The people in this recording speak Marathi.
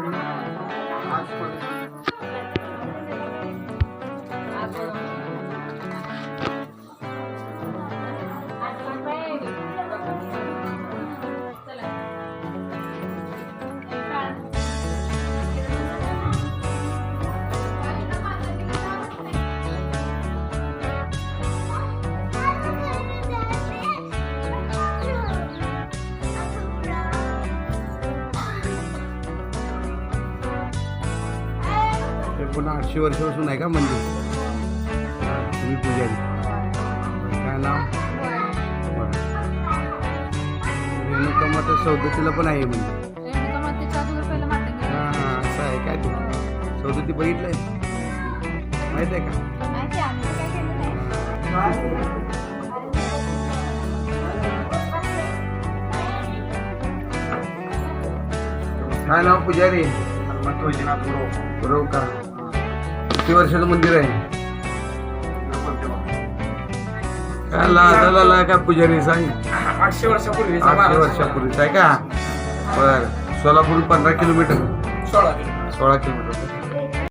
Bernard. पूर्ण आठशे वर्षापासून आहे का मंदिर? तुम्ही पुजारी. काय नाव. रेणुका माता सौदतीला पण आहे म्हणजे. हां हां असं आहे काय ते? सौदती बघितलंय? माहीत आहे का? माहिती आहे, तर काय नाव पुजारी हनुमंत वैजनाथ गुरु बरोबर का किती वर्षाचं मंदिर आहे? काय ला ला काय पुजारी सांग. आठशे वर्षापूर्वी आठशे वर्षापूर्वीच आहे का? बर. सोलापूर पंधरा किलोमीटर. सोळा किलोमीटर. सोळा किलोमीटर.